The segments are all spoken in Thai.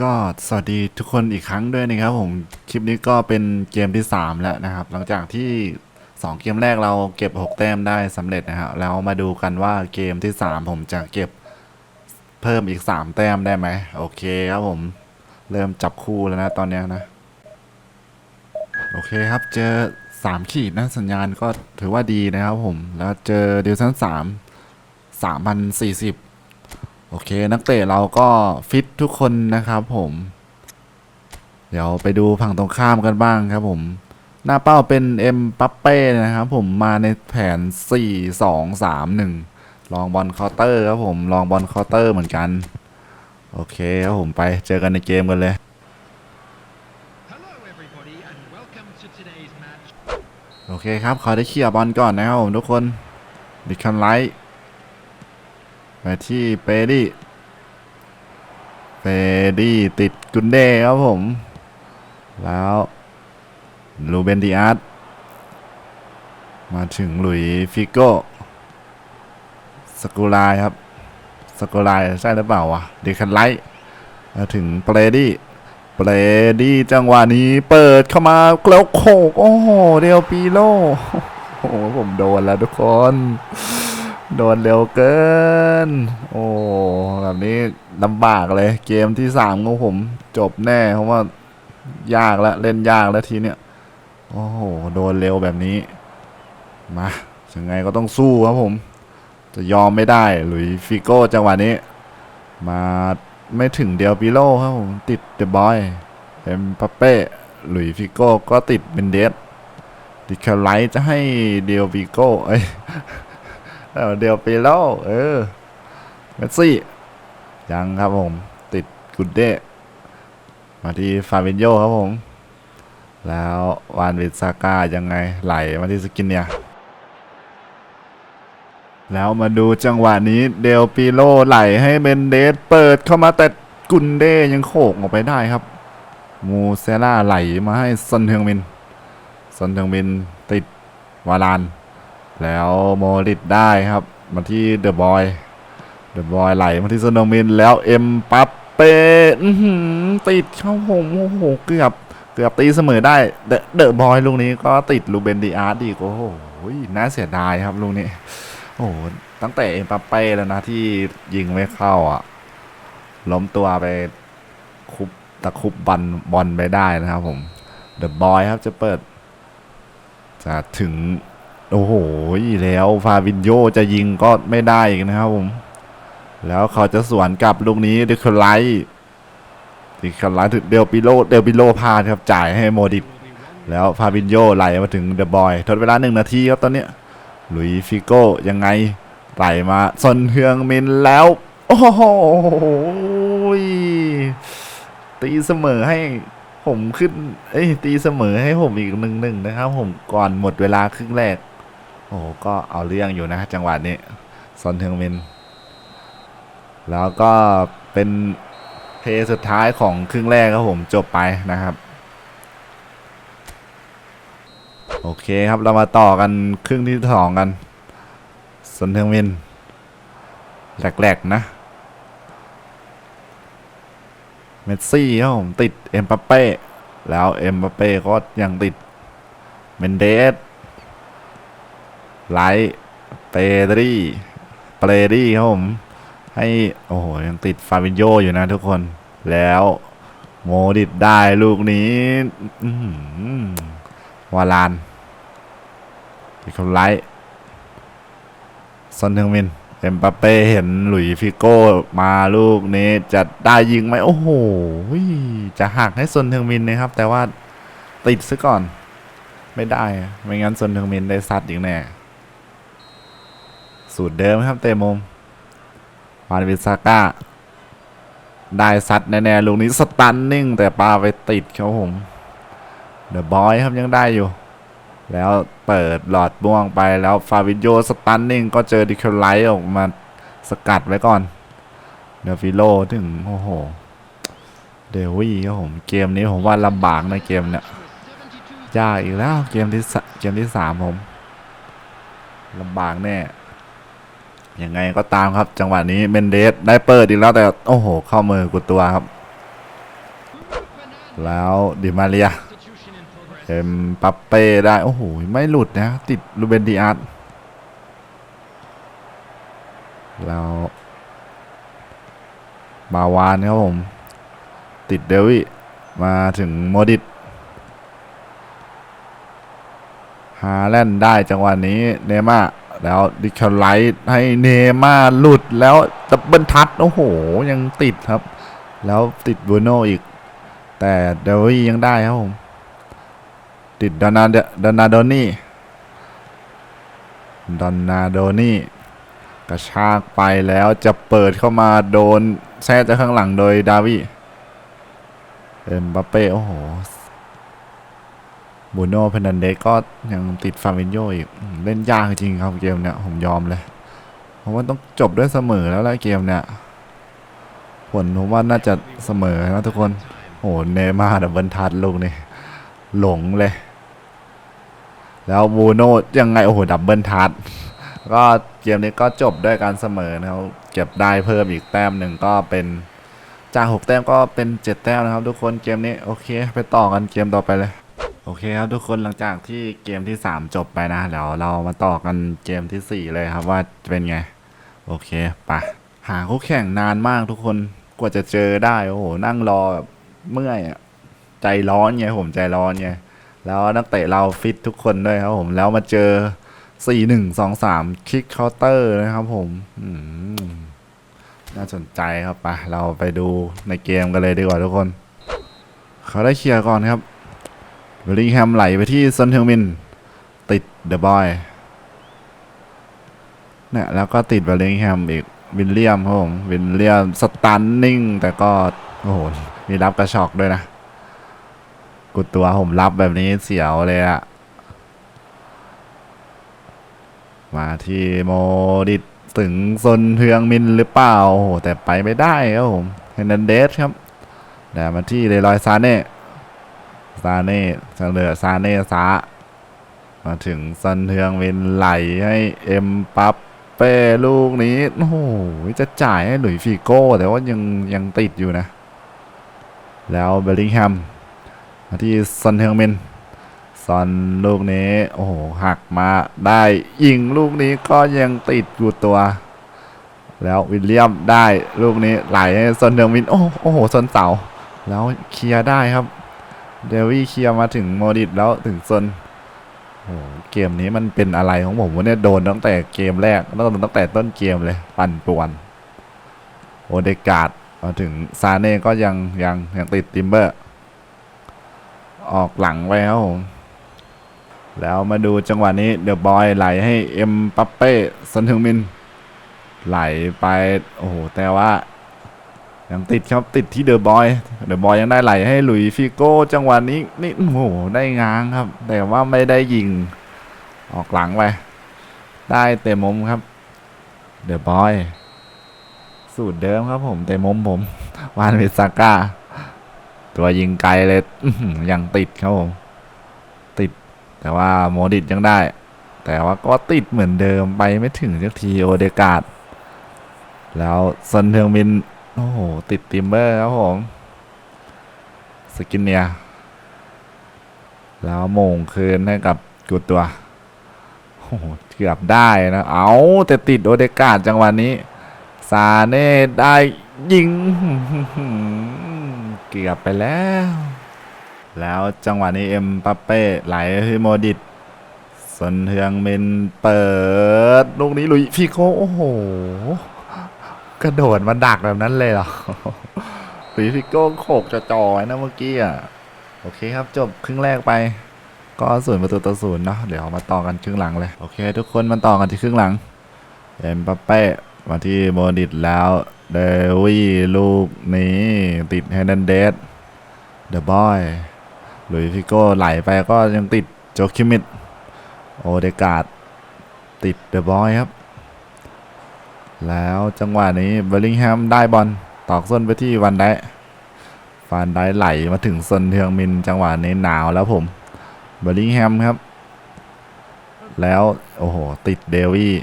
ก็สวัสดีทุกคนอีกครั้งด้วยนะครับผม คลิปนี้ก็เป็นเกมที่ 3 แล้วนะครับ หลังจากที่ 2 เกมแรกเราเก็บ 6 แต้มได้สำเร็จนะครับแล้วมาดูกันว่าเกมที่ 3 ผมจะเก็บเพิ่มอีก 3 แต้มได้ไหมโอเคครับผม เริ่มจับคู่แล้วนะตอนนี้นะ โอเคครับเจอ 3 ขีดนะสัญญาณก็ถือว่าดีนะครับผม แล้วเจอเดิวชั่น3 3,040 โอเค นักเตะเราก็ฟิตทุกคนนะครับผม เดี๋ยวไปดูฝั่งตรงข้ามกันบ้างครับผม หน้าเป้าเป็นเอ็มปัปเป้นะครับผมมาในแผน 4 2 3 1 ลองบอลเคาน์เตอร์ครับผมลองบอลเคาน์เตอร์เหมือนกัน โอเคครับผมไปเจอกันในเกมกันเลย Hello, everybody, and welcome to today's match. โอเคครับขอได้เคลียร์บอลก่อนนะครับผมทุกคนดิคันไลท์ ไปที่เปดี้เปดี้ติดกุนเด้ครับผม แล้วลูเบนดิอาร์ตมาถึงหลุยฟิโก้สกุลายครับสกุลายใช่หรือเปล่าวะเดคันไลท์มาถึงเปรดี้เปรดี้จังหวะนี้เปิดเข้ามาแล้วโขกโอ้โหเดียวปีโลโอ้โหผมโดนแล้วทุกคน โดนเร็วเกิน โอ้แบบนี้ลำบากเลย เกมที่สามของผมจบแน่ เพราะว่ายากแล้วเล่นยากแล้วทีเนี้ยโอ้โหโดนเร็วแบบนี้ มายังไงก็ต้องสู้ครับผม จะยอมไม่ได้หลุยฟิโก้จังหวะนี้ มาไม่ถึงเดียวปิโลครับผมติดเดบอยเอ็มปัปเป้หลุยฟิโก้ก็ติดเบนเดสดิคาไลท์จะให้เดียวฟิโก้เอ้ย เดียวปิโลเออเมสซี่ ยังครับผม ติดกุดเดมาที่ฟาบินโยครับผม แล้ววานวิสซาก้ายังไงไหลมาที่สกินเนี่ย แล้วมาดูจังหวะนี้เดลปิโลไหลให้เบนเดสเปิดเข้ามาแต่กุนเดยังโขกออกไปได้ครับ มูเซล่าไหลมาให้ซอนเทงมินซอนเทงมินติดวาลาน แล้วโมริดได้ครับ มาที่เดอะบอยเดอะบอยไหลมาที่ซอนมินแล้วเอ็มปัปเป้ติดเข้าผมโอ้โหเกือบเกือบตีเสมอได้เดอะเดอะบอยลูกนี้ก็ติดลูเบนดีอาร์ตอีโอ้โหน่าเสียดายครับลูกนี้ โอ้โหตั้งแต่เอ็มปัปเป้แล้วนะที่ยิงไม่เข้าอะล้มตัวไปคุบตะคุบบอลบอลไปได้นะครับผมเดอะบอยครับจะเปิด จะถึง โอ้โหแล้วฟาบินโยจะยิงก็ไม่ได้อีกนะครับผม แล้วเขาจะสวนกลับลูกนี้ดิคไลท์ดิคไลท์ถึงเดลปิโลเดลปิโลพาดครับจ่ายให้โมดิตแล้วฟาบินโยไหลมาถึงเดอะบอยทดเวลาหนึ่งนาทีครับตอนเนี้ยลุยฟิโก้ยังไงไหลมาซอนเฮืองมินแล้ว โอ้โหตีเสมอให้ผมขึ้น เอ้ย ตีเสมอให้ผมอีกหนึ่งหนึ่งนะครับ ผมก่อนหมดเวลาครึ่งแรก โอ้โหก็เอาเรื่องอยู่นะ จังหวะนี้ซอนเฮืองมิน แล้วก็เป็นเพย์สุดท้ายของครึ่งแรกครับผมจบไปนะครับ โอเคครับเรามาต่อกันครึ่งที่สองกันสนเทงวินแหลกๆนะเมสซี่ครับผมติดเอ็มปัปเป้แล้วเอ็มปัปเป้ก็ยังติดเมนเดส ไลท์เปดรี่เปรดี้ครับผม ให้ โอ้โห ยังติดฟาบินโยอยู่นะทุกคน แล้วโมดิดได้ลูกนี้วาลานที่เขาไลท์ซอนเทงมินเอ็มปัปเป้เห็นหลุยฟิโก้มาลูกนี้จะได้ยิงไหมโอ้โห จะหักให้ซอนเทงมินนะครับ แต่ว่าติดซะก่อน ไม่ได้ ไม่งั้นซอนเทงมินได้ซัดอีกแน่ สูตรเดิมครับเตะมุมวานวิสาก้า ได้ซัดแน่ๆลูกนี้สตันนิ่ง แต่ปาไปติดครับผมเดอะบอยครับยังได้อยู่ แล้วเปิดหลอดม่วงไปแล้วฟาวิโยสตันนิ่ง ก็เจอดิคไลท์ออกมาสกัดไว้ก่อนเดฟิโลถึงโอ้โห เดวี่ครับผมเกมนี้ผมว่าลำบากในะเกมเนี่ยยากอีกแล้วเกมที่เกมที่สามผมลำบากแน่ ยังไงก็ตามครับ จังหวะนี้เมนเดสได้เปิดอีกแล้วแต่โอ้โห เข้ามือกุตัวครับ แล้วดิมาเรียเอ็มปัปเป้ได้ โอ้โห ไม่หลุดนะ ติดลูเบนดิอาร์ตแล้วบาวานครับผม ติดเดวิมาถึงโมดิตฮาแลนได้จังหวะนี้เนม่า แล้วดิคาไลท์ให้เนม่าหลุดแล้วดับเบิลทัชโอ้โห ยังติดครับ แล้วติดบูโนอีก แต่เดวิยังได้ครับผมติดดอนาดอนาโดนี่ดอนนาโดนี่กระชากไปแล้วจะเปิดเข้ามาโดนแทรกจากข้างหลังโดยดาวิเอ็มบัปเป้โอ้โห บูโน่เพนันเดสก็ยังติดฟาวินโยอีกอืมเล่นยากจริงครับเกมเนี้ยผมยอมเลยเพราะว่าต้องจบด้วยเสมอแล้วละเกมเนี้ยผลผมว่าน่าจะเสมอนะทุกคนโอ้โหเนย์มาดับเบิลทัชลูกนี่หลงเลย แล้วบูโน่ยังไงโอ้โหดับเบิลทัชก็เกมนี้ก็จบด้วยการเสมอนะครับเก็บได้เพิ่มอีกแต้มหนึ่งก็เป็นจากหกแต้มก็เป็นเจ็ดแต้มนะครับ ทุกคนเกมนี้โอเค ไปต่อกันเกมต่อไปเลย โอเคครับทุกคนหลังจากที่เกมที่ 3 จบไปนะเดี๋ยวเรามาต่อกันเกมทีสี่4 เลยครับว่าจะเป็นไง โอเคไปหาคู่แข่งนานมากทุกคนกว่าจะเจอได้โอ้โหนั่งรอแบบเมื่อยอะใจร้อนไงผมใจร้อนไงแล้วนักเตะเราฟิตทุกคนด้วยครับผมแล้วมาเจอ4 1 2 3คิกเคาน์เตอร์นะครับผมอืมน่าสนใจครับไปเราไปดูในเกมกันเลยดีกว่าทุกคน เขาได้เคลียร์ก่อนครับ เวลลิงแฮมไหลไปที่ซอนเทลมิน ติดเดอะบอยเนี่ยแล้วก็ติดเวลลิงแฮมอีกวินเลียมครับผมวินเลียมสตันนิ่ง แต่ก็ โอ้โห มีรับกระชอกด้วยนะ กุดตัวผมรับแบบนี้เสียวเลยอะมาที่โมดิตถึงซนเทืองมินหรือเปล่า โอ้โห แต่ไปไม่ได้ครับผมเฮนันเดสครับแต่มาที่เลรอยซานเน่ ซาเน่เฉลอซาเน่ซามาถึงซันเทืองมินไหลให้เอ็มปัปเป้ลูกนี้ โอ้โห จะจ่ายให้หลุยฟิโก้ แต่ว่ายังยังติดอยู่นะ แล้วเบลลิงแฮมมาที่ซอนเฮงมินซอนลูกนี้ โอ้โห หักมาได้ยิงลูกนี้ก็ยังติดอยู่ตัว แล้ววิลเลียมได้ลูกนี้ไหลให้ซอนเฮงมิน โอ้โอ้โหซอนเสาแล้วเคลียร์ได้ครับ เดวี่เคลียร์มาถึงโมดิตแล้วถึงซนโอ้โหเกมนี้มันเป็นอะไรของผมวะเนี่ยโดนตั้งแต่เกมแรกโดนตั้งแต่ต้นเกมเลย ปั่นป่วน โอเดกาดมาถึงซาเน่ก็ยังยังยังติดติมเบอร์ ออกหลังไปครับผมแล้วมาดูจังหวะนี้เดอะบอยไหลให้เอ็มปัปเป้ซันทึงมิน ไหลไป โอ้โห แต่ว่า ยังติดครับติดที่เดอะบอยเดอะบอยยังได้ไหลให้หลุยฟิโก้จังหวะนี้นี่โอ้โหได้ง้างครับ แต่ว่าไม่ได้ยิง ออกหลังไปได้เตะมุมครับเดอะบอยสูตรเดิมครับผมเตะมุมผม วานเวสซาก้า ตัวยิงไกลเลยยังติดครับผมติด แต่ว่าโมดิตยังได้ แต่ว่าก็ติดเหมือนเดิมไปไม่ถึงสักทีโอเดกาดแล้วซันเทงมิน โอ้โห ติดติมเบอร์ครับผม สกินเนีย แล้วโมงคืนให้กับกุดตัวโอ้โห เกือบได้นะ เอาแต่ติดโอเดกาดจังหวะนี้ ซาเน่ได้ยิง เกือบไปแล้ว แล้วจังหวะนี้เอ็มปัปเป้ไหลให้โมดิตสนเทืองเมนเปิด ลูกนี้ลุยฟิโคโอ้โห กระโดดมาดักแบบนั้นเลยเหรอลุยฟิโก้โขกจะจอยนะเมื่อกี้อะ โอเคครับจบครึ่งแรกไป ก็ศูนย์ประตูต่อศูนย์เนาะเดี๋ยวมาต่อกันครึ่งหลังเลย โอเค ทุกคนมาต่อกันที่ครึ่งหลังเอ็มปัปเป้มาที่โมดิตแล้วเดวี่ลูกนี้ติดเฮนันเดสเดอะบอยหลุยฟิโก้ไหลไปก็ยังติดโจคิมิดโอเดกาดติดเดอะบอยครับ แล้วจังหวะนี้เบลลิงแฮมได้บอลตอกส้นไปที่วันไดฟันไดไหลมาถึงซนเทืองมินจังหวะนี้หนาวแล้วผมเบลลิงแฮมครับ แล้วโอ้โหติดเดวี่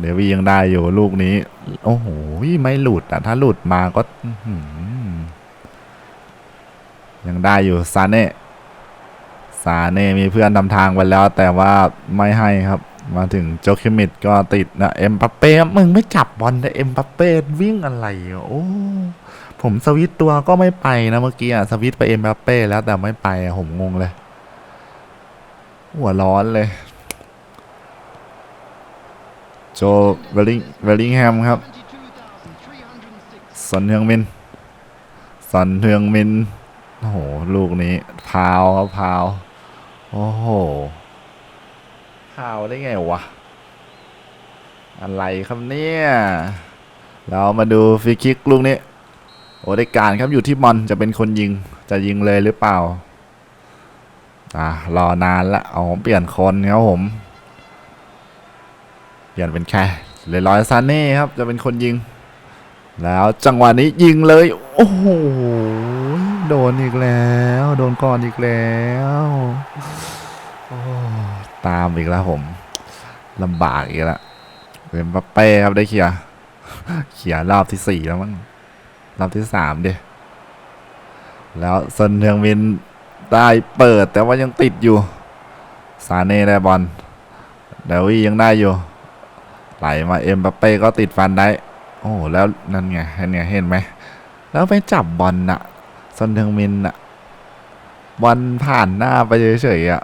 เดวี่ยังได้อยู่ลูกนี้ โอ้โหไม่หลุดอะถ้าหลุดมาก็ยังได้อยู่ซาเน่ซาเน่มีเพื่อนนำทางไปแล้ว แต่ว่าไม่ให้ครับ มาถึงโจคิมิดก็ติดนะเอ็มปัปเป้มึงไม่จับบอลนะเอ็มปัปเป้วิ่งอะไรโอ้ผมสวิตตัวก็ไม่ไปนะเมื่อกี้อะสวิตไปเอ็มปัปเป้แล้วแต่ไม่ไปอะผมงงเลย หัวร้อนเลย โจเวลลิงเวลลิงแฮมครับ22,306ซอนเฮืองมินซอนเฮืองมินโอ้โห ลูกนี้ พาวครับพาว โอ้โห พาวได้ไงวะ อะไรครับเนี่ย เรามาดูฟรีคิกลูกนี้ โอ้ได้การครับอยู่ที่บอลจะเป็นคนยิง จะยิงเลยหรือเปล่า อะรอนานละเอาเปลี่ยนคนครับผม เปลี่ยนเป็นแค่เลยร้อยซานเน่ครับ จะเป็นคนยิง แล้วจังหวะนี้ยิงเลย โอ้โห โดนอีกแล้ว โดนก่อนอีกแล้ว โอ้ ตามอีกแล้วผมลำบากอีกแล้วเป็นปเป้ครับได้เขียเขียรอบที่สี่แล้วมั้งรอบที่สามดิแล้วซนเทืองมินได้เปิดแต่ว่ายังติดอยู่ ซาเน่ได้บอลเดวี่ยังได้อยู่ ไหลมาเอ็มบัปเป้ก็ติดฟันได้ โอ้แล้วนั่นไงเห็นไงเห็นไหม แล้วไปจับบอลน่ะซนเทงมินน่ะบอลผ่านหน้าไปเฉยๆอะ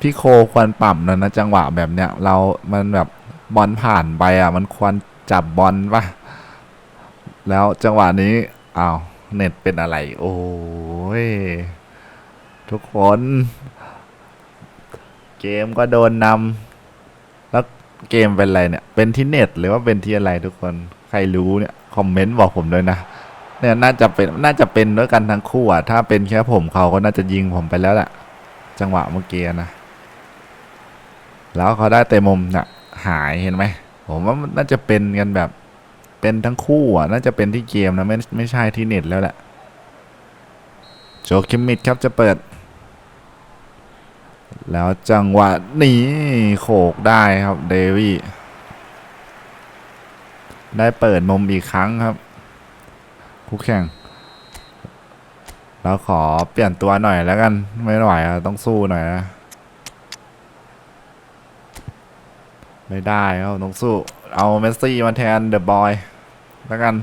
พี่โคควรปรับหนะนะจังหวะแบบเนี้ยเรา มันแบบบอลผ่านไปอะ มันควรจับบอลปะแล้วจังหวะนี้อ้าวเน็ตเป็นอะไร โอ้ยทุกคน เกมก็โดนนำแล้วเกมเป็นอะไรเนี่ย เป็นที่เน็ตหรือว่าเป็นที่อะไรทุกคนใครรู้เนี่ยคอมเมนต์บอกผมด้วยนะเนี่ยน่าจะเป็นน่าจะเป็นด้วยกันทั้งคู่อะถ้าเป็นแค่ผมเขาก็น่าจะยิงผมไปแล้วแหละจังหวะเมื่อกี้นะ แล้วเขาได้เตะมุมน่ะหายเห็นไหมผมว่าน่าจะเป็นกันแบบเป็นทั้งคู่อะน่าจะเป็นที่เกมนะไม่ไม่ใช่ที่เน็ตแล้วแหละโจคิมมิดครับจะเปิด แล้วจังหวะนี้โขกได้ครับเดวี่ได้เปิดมุมอีกครั้งครับคู่แข่งแล้วขอเปลี่ยนตัวหน่อยแล้วกันไม่ไหวต้องสู้หน่อยนะ ไม่ได้ครับต้องสู้ เอาเมสซี่มาแทนเดอะบอยแล้วกัน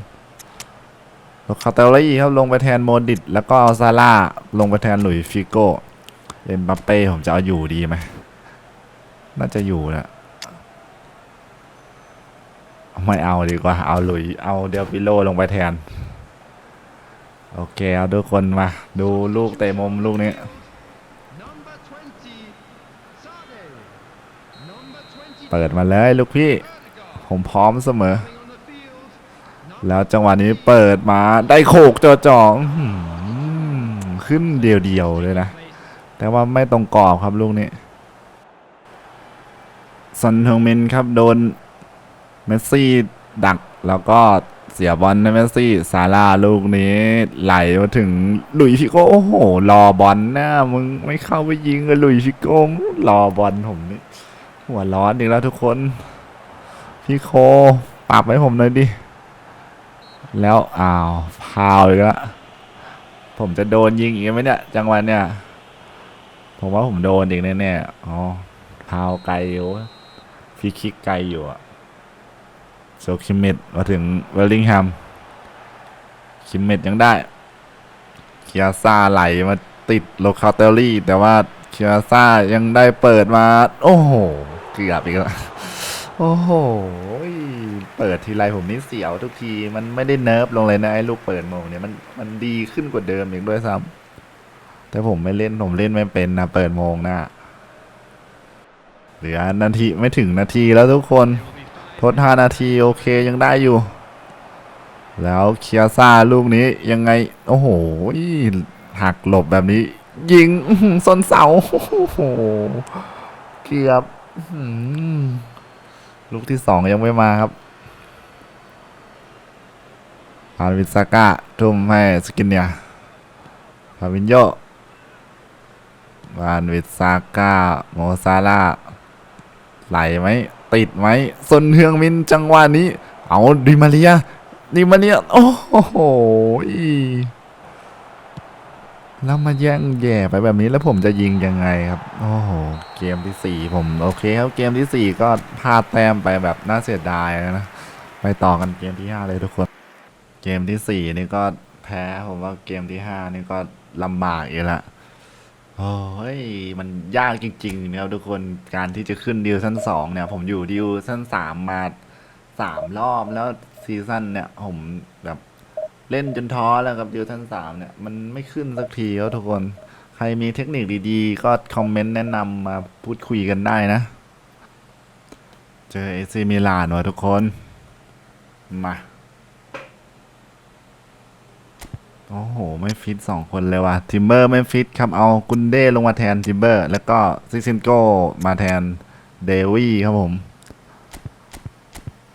โลคาเตลลี่ครับลงไปแทนโมดิต แล้วก็เอาซาร่าลงไปแทนหลุยส์ฟิโก้เอ็มบัปเป้ผมจะเอาอยู่ดีไหมน่าจะอยู่แหละไม่เอาดีกว่า เอาหลุย เอาเดลปิโลลงไปแทน โอเค เอาทุกคนมา ดูลูกเตะมุมลูกนี้ เปิดมาเลยลูกพี่ ผมพร้อมเสมอ แล้วจังหวะนี้เปิดมาได้โขกจอจองขึ้นเดียวๆเลยนะ แต่ว่าไม่ตรงกรอบครับลูกนี้ซันเฮงมินครับโดนเมสซี่ดักแล้วก็เสียบอลในเมสซี่ซาร่าลูกนี้ ไหลมาถึงลุยส์ฟิโก้โอ้โหรอบอลน้ามึงไม่เข้าไปยิงเลยหลุยส์ฟิโก้รอบอลผมนี่ หัวร้อนอีกแล้วทุกคน พี่โคปรับให้ผมหน่อยดิ แล้วอ้าวพาวอีกแล้วผมจะโดนยิงอีกไหมเนี่ย จังหวะเนี่ย ผมว่าผมโดนอีกแน่ๆอ๋อพาวไกลอยู่ฟรีคิกไกลอยู่อะโซคิมเมตมาถึงเวลลิงแฮมคิมเมตยังได้เคียซ่าไหลมาติดโลคาเตลลี่ แต่ว่าเคียซ่ายังได้เปิดมา โอ้โห เกือบอีกแล้วโอ้โห เปิดทีไรผมนี่เสียวทุกที มันไม่ได้เนิร์ฟลงเลยนะไอ้ลูกเปิดโมงเนี่ยมันมันดีขึ้นกว่าเดิมอีกด้วยซ้ำแต่ผมไม่เล่นผมเล่นไม่เป็นนะเปิดโมงหน้าเหลือนาทีไม่ถึงนาทีแล้วทุกคน ทดห้านาทีโอเคยังได้อยู่ แล้วเคียซ่าลูกนี้ยังไง โอ้โหหักหลบแบบนี้ ยิงอื้อหือส้นเสาโอ้โหเกือบอื้อหือ ลูกที่สองยังไม่มาครับพาวิซาก้าทุ่มให้สกินเนียฟาบินโยวานวิซาก้าโมซาร่าไหลไหมติดไหมซนเฮืองมินจังหวะนี้ เอาดิมาเรียดิมาเรีย โอ้โห แล้วมาแย่งแย่ไปแบบนี้แล้วผมจะยิงยังไงครับ โอ้โห เกมที่สี่ผมโอเคครับเกมที่สี่ก็พลาดแต้มไปแบบน่าเสียดายนะ ไปต่อกันเกมที่ห้าเลยทุกคน เกมที่สี่นี่ก็แพ้ผมว่าเกมที่ห้านี่ก็ลำบากอีกละโอ้ยมันยากจริงๆนะครับทุกคนการที่จะขึ้นดิวชั่นสองเนี่ย ผมอยู่ดิวชั่นสามมาสามรอบแล้วซีซั่นเนี่ยผมแบบ เล่นจนท้อแล้วกับดิวชั่นสามเนี่ย มันไม่ขึ้นสักทีครับทุกคน ใครมีเทคนิคดีๆ ก็คอมเมนต์แนะนำมาพูดคุยกันได้นะ เจอเอซีมิลานว่ะทุกคน มา โอ้โห ไม่ฟิตสองคนเลยว่ะทิมเบอร์ไม่ฟิตครับเอากุนเด้ลงมาแทนทิมเบอร์ แล้วก็ซิซินโกมาแทนเดวี่ครับผม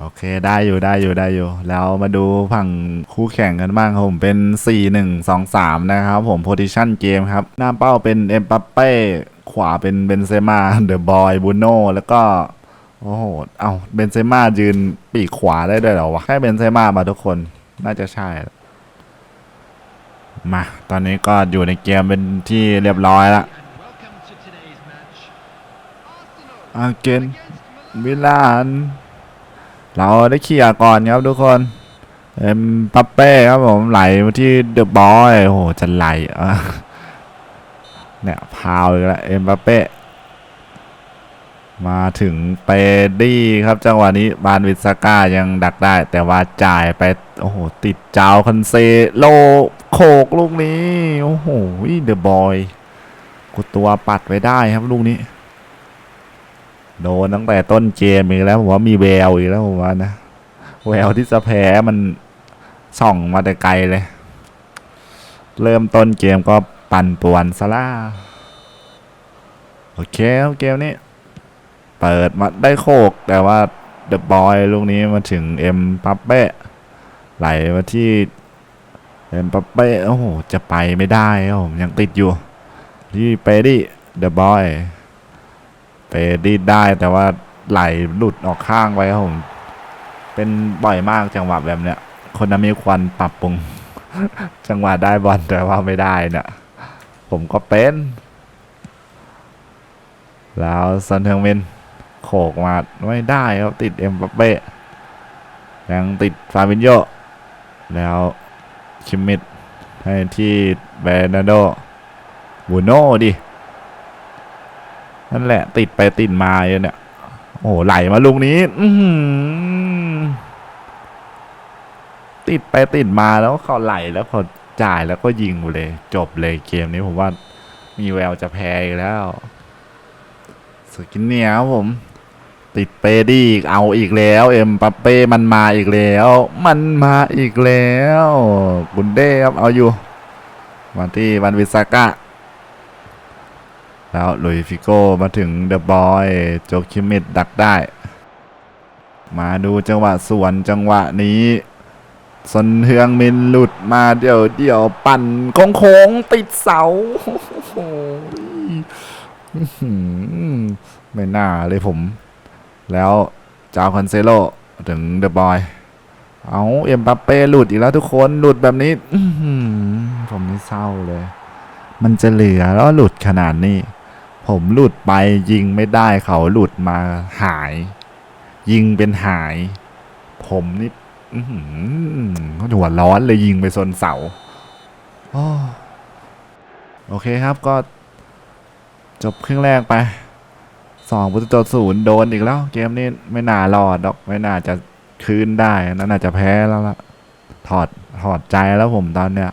โอเคได้อยู่ได้อยู่ได้อยู่ แล้วมาดูฝั่งคู่แข่งกันบ้างครับผมเป็น 4 1 2 3 นะครับผมโพ i ิชันเกมครับ หน้าเป้าเป็นเอ็มปัปเป้ขวาเป็นเบนเซม่าเดอะบอยบูโนแล้วก็ โอ้โห เอาเบนเซม่ายืนปีกขวาได้ด้วยเหรอวะแค่เบนเซม่ามาทุกคนน่าจะใช่ มา ตอนนี้ก็อยู่ในเกมเป็นที่เรียบร้อยละอาเกนมิลาน เราได้เคลียร์ก่อนครับทุกคนเอ็มปัปเป้ครับผมไหลมาที่เดอะบอยโอ้โหจะไหลอะเนี่ยพาวอีกแล้วเอ็มปัปเป้มาถึงเปดี้ครับจังหวะนี้บานวิสก้ายังดักได้ แต่ว่าจ่ายไปโอ้โหติดจาวคันเซโลโขกลูกนี้ โอ้โหเดอะบอยกดตัวปัดไว้ได้ครับลูกนี้ โดนตั้งแต่ต้นเกมอีกแล้วผมว่ามีแววอีกแล้วผมว่านะแววที่จะแพ้มันส่องมาแต่ไกลเลย เริ่มต้นเกมก็ปั่นป่วนซะละโอเคเกมนี้ เปิดมาได้โคกแต่ว่าเดอะบอยลูกนี้มาถึงเอ็มปัปเป้ไหลมาที่เอ็มปัปเป้โอ้โหจะไปไม่ได้ครับผมยังติดอยู่ ที่เปดี้เดอะบอย ไปดีดได้แต่ว่าไหลหลุดออกข้างไปครับผม เป็นบ่อยมากจังหวะแบบเนี้ย คนนั้นมีควันปรับปรุง จังหวะได้บอลแต่ว่าไม่ได้เนี่ยผมก็เป็น แล้วซันเทงเมนโขกมาไม่ได้ครับติดเอ็มบัปเป้ยังติดฟาบินโยแล้วคิมมิดให้ที่เบรนาโดบูโน่ดิ นั่นแหละ ติดไปติดมาอยู่เนี่ย โอ้โหไหลมาลูกนี้ อืติดไปติดมาแล้วเขาไหลแล้วเขาจ่ายแล้วก็ยิงเลย จบเลยเกมนี้ผมว่ามีแววจะแพ้อีกแล้วสกินเนียครับผม ติดเปดี้อีกเอาอีกแล้ว เอ็มปัปเป้มันมาอีกแล้ว มันมาอีกแล้วบุนเด้ครับเอาอยู่มาที่วันวิสาก้า แล้วลุยฟิโก้มาถึงเดอะบอยโจคิมิดดักได้ มาดูจังหวะสวนจังหวะนี้สนเฮืองมินหลุดมาเดี๋ยวเดี๋ยวปั่นโค้งโค้งติดเสาไม่น่าเลยผม แล้วจาวคอนเซโลถึงเดอะบอย เอาเอ็มบัปเป้หลุดอีกแล้วทุกคนหลุดแบบนี้ผมนี่เศร้าเลย มันจะเหลือแล้วหลุดขนาดนี้ ผมหลุดไปยิงไม่ได้เขาหลุดมาหาย ยิงเป็นหาย ผมนี่อื้อหือหัวร้อนเลยยิงไปโซนเสาอ้อโอเคครับก็ จบครึ่งแรกไปสองประตูต่อศูนย์โดนอีกแล้ว เกมนี้ไม่น่ารอดดอกไม่น่าจะคืนได้นั่นน่าจะแพ้แล้วล่ะถอดถอดใจแล้วผมตอนเนี้ย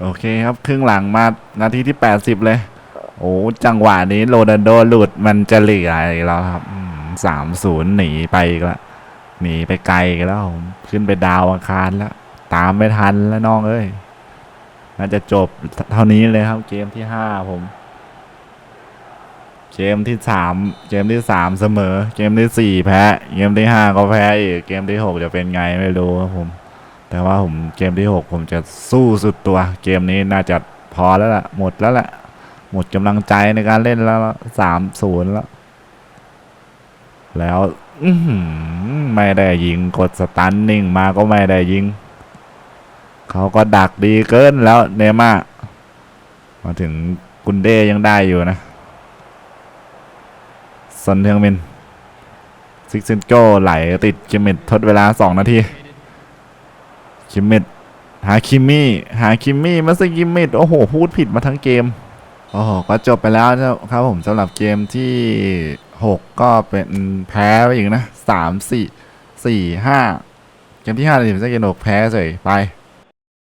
โอเคครับ ครึ่งหลังมานาทีที่80เลย โอ้จังหวะนี้โรนัลโดหลุดมันจะเหลืออีกแล้วครับสามศูนย์หนีไปอีกแล้วหนีไปไกลแล้วผมขึ้นไปดาวอังคารแล้ว ตามไม่ทันแล้วน้องเอ้ยน่าจะจบเท่านี้เลยครับเกมที่ห้าผมเกมที่สามเกมที่สามเสมอ เกมที่สี่แพ้ เกมที่ห้าก็แพ้อีก เกมที่หกจะเป็นไงไม่รู้ครับผม แต่ว่าผมเกมที่หกผมจะสู้สุดตัว เกมนี้น่าจะพอแล้วล่ะ หมดแล้วแหละ หมดกำลังใจในการเล่นแล้วสามศูนย์แล้ว แล้วไม่ได้ยิงกดสตันนิ่งมาก็ไม่ได้ยิง เขาก็ดักดีเกินแล้วเนม่ามาถึงกุนเดยังได้อยู่นะซอนเทงมินซิกเซนโกไหลติดคิมมิดทดเวลา2นาที คิมมิดหาคิมมี่ หาคิมมี่มาสกิมมิดโอ้โห พูดผิดมาทั้งเกม โอ้โหก็จบไปแล้วนะครับผมสำหรับเกมที่ 6 ก็เป็นแพ้ไปอีกนะ 3 4 4 5 เกมที่5ในทีมเกมนกแพ้เฉยไป